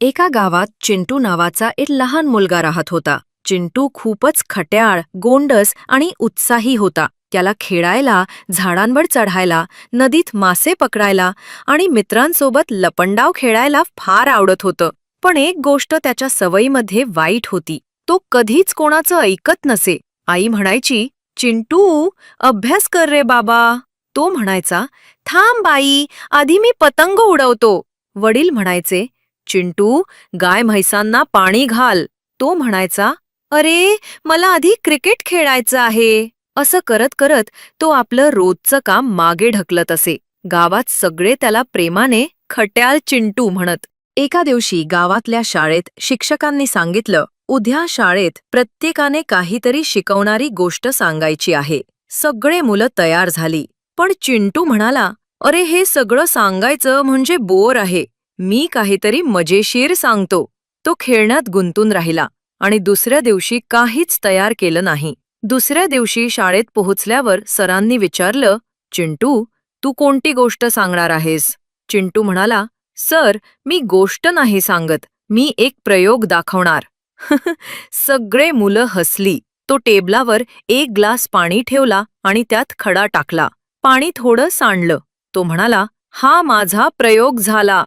एका गावात चिंटू नावाचा एक लहान मुलगा राहत होता. चिंटू खूपच खट्याळ गोंडस आणि उत्साही होता. त्याला खेळायला झाडांवर चढायला नदीत मासे पकडायला आणि मित्रांसोबत लपंडाव खेळायला फार आवडत होतं. पण एक गोष्ट त्याच्या सवयीमध्ये वाईट होती. तो कधीच कोणाचं ऐकत नसे. आई म्हणायची चिंटू अभ्यास कर रे बाबा. तो म्हणायचा थांब बाई आधी मी पतंग उडवतो. वडील म्हणायचे चिंटू गाय म्हैसांना पाणी घाल. तो म्हणायचा अरे मला आधी क्रिकेट खेळायचं आहे. असं करत करत तो आपलं रोजचं काम मागे ढकलत असे. गावात सगळे त्याला प्रेमाने खट्याल चिंटू म्हणत. एका दिवशी गावातल्या शाळेत शिक्षकांनी सांगितलं उद्या शाळेत प्रत्येकाने काहीतरी शिकवणारी गोष्ट सांगायची आहे. सगळे मुलं तयार झाली. पण चिंटू म्हणाला अरे हे सगळं सांगायचं म्हणजे बोर आहे. मी काहीतरी मजेशीर सांगतो. तो खेळण्यात गुंतून राहिला आणि दुसऱ्या दिवशी काहीच तयार केलं नाही. दुसऱ्या दिवशी शाळेत पोहोचल्यावर सरांनी विचारलं चिंटू तू कोणती गोष्ट सांगणार आहेस? चिंटू म्हणाला सर मी गोष्ट नाही सांगत मी एक प्रयोग दाखवणार. सगळे मुलं हसली. तो टेबलावर एक ग्लास पाणी ठेवला आणि त्यात खडा टाकला. पाणी थोडं सांडलं. तो म्हणाला हा माझा प्रयोग झाला.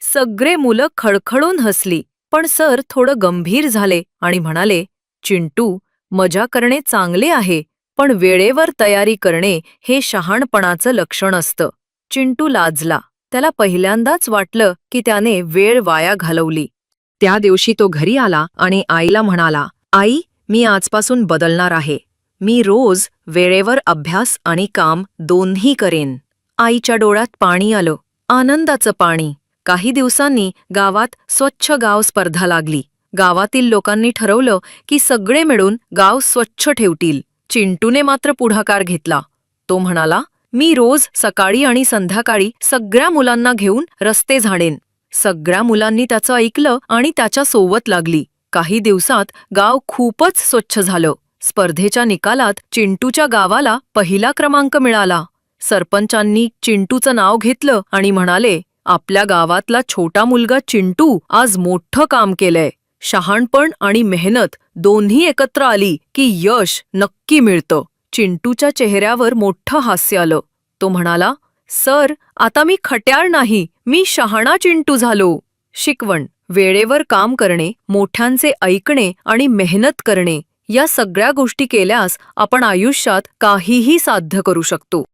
सगळे मुलं खळखळून हसली पण सर थोडं गंभीर झाले आणि म्हणाले चिंटू मजा करणे चांगले आहे पण वेळेवर तयारी करणे हे शहाणपणाचं लक्षण असतं. चिंटू लाजला. त्याला पहिल्यांदाच वाटलं की त्याने वेळ वाया घालवली. त्या दिवशी तो घरी आला आणि आईला म्हणाला आई मी आजपासून बदलणार आहे. मी रोज वेळेवर अभ्यास आणि काम दोन्ही करेन. आईच्या डोळ्यात पाणी आलं. आनंदाचं पाणी. काही दिवसांनी गावात स्वच्छ गाव स्पर्धा लागली. गावातील लोकांनी ठरवलं की सगळे मिळून गाव स्वच्छ ठेवतील. चिंटूने मात्र पुढाकार घेतला. तो म्हणाला मी रोज सकाळी आणि संध्याकाळी सगळ्या मुलांना घेऊन रस्ते झाडेन. सगळ्या मुलांनी त्याचं ऐकलं आणि त्याच्या सोबत लागली. काही दिवसात गाव खूपच स्वच्छ झालं. स्पर्धेच्या निकालात चिंटूच्या गावाला पहिला क्रमांक मिळाला. सरपंचांनी चिंटूचं नाव घेतलं आणि म्हणाले आपल्या गावातला छोटा मुलगा चिंटू आज मोठं काम केलंय. शहाणपण आणि मेहनत दोन्ही एकत्र आली की यश नक्की मिळतं. चिंटूच्या चेहऱ्यावर मोठं हास्य आलं. तो म्हणाला सर आता मी खट्याळ नाही मी शहाणा चिंटू झालो. शिकवण वेळेवर काम करणे मोठ्यांचे ऐकणे आणि मेहनत करणे या सगळ्या गोष्टी केल्यास आपण आयुष्यात काहीही साध्य करू शकतो.